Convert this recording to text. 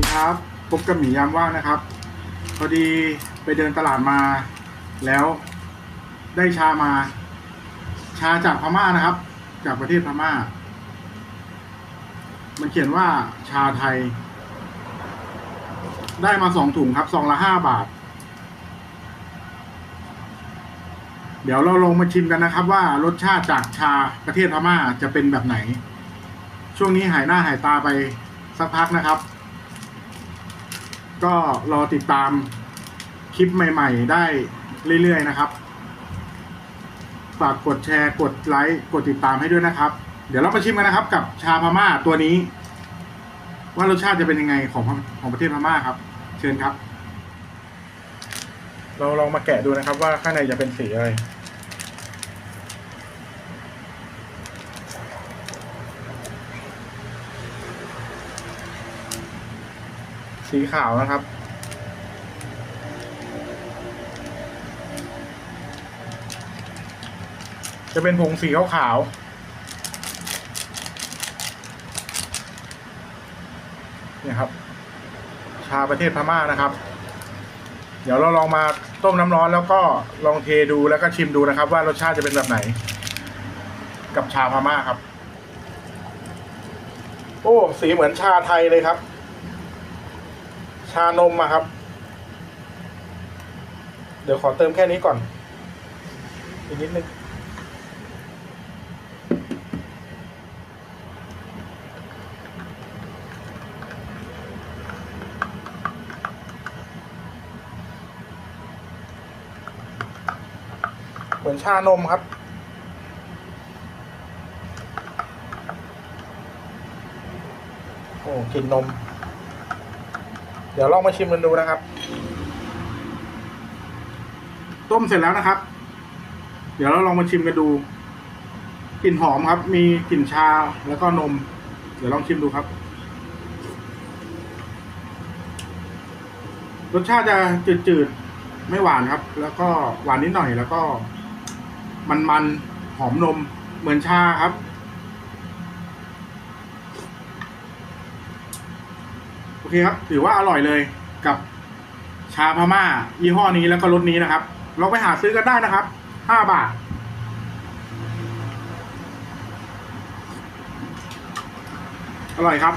ีครับพบกับหมียามว่างนะครับ พอดีไปเดินตลาดมา แล้วได้ชามา ชาจากพม่านะครับ จากประเทศพม่า มันเขียนว่าชาไทย ได้มาสองถุงครับซองละห้าบาท เดี๋ยวเราลงมาชิมกันนะครับ ว่ารสชาติจากชาประเทศพม่าจะเป็นแบบไหน ช่วงนี้หายหน้าหายตาไปสักพักนะครับ ก็รอติดตามคลิปใหม่ ๆ ได้เรื่อย ๆ นะครับ ฝากกดแชร์กดไลค์กดติดตามให้ด้วยนะครับ เดี๋ยวเรามาชิมกันนะครับ กับชาพม่าตัวนี้ ว่ารสชาติจะเป็นยังไงของของประเทศพม่าครับ เชิญครับ เราลองมาแกะดูนะครับว่าข้างในจะเป็นสีอะไร สีขาวนะครับจะเป็นผงสีขาวๆเนี่ยครับ ชาประเทศพม่านะครับ เดี๋ยวเราลองมาต้มน้ำร้อนแล้วก็ลองเทดูแล้วก็ชิมดูนะครับ ว่ารสชาติจะเป็นแบบไหน กับชาพม่าครับ โอ้ สีเหมือนชาไทยเลยครับ ชานมอะครับ เดี๋ยวขอเติมแค่นี้ก่อน อีกนิดนึงเหมือนชานมครับโอ้กลิ่นนม เดี๋ยวลองมาชิมกันดูนะครับ ต้มเสร็จแล้วนะครับ เดี๋ยวเราลองมาชิมกันดูกลิ่นหอมครับ มีกลิ่นชาแล้วก็นม เดี๋ยวลองชิมดูครับ รสชาติจะจืดๆ ไม่หวานครับ แล้วก็หวานนิดหน่อยแล้วก็ มันๆ หอมนมเหมือนชาครับ โอ เคครับ ถือว่าอร่อยเลยกับชาพม่า ยี่ห้อนี้แล้วก็รสนี้นะครับลองไปหาซื้อกันได้นะครับห้าบาท อร่อยครับ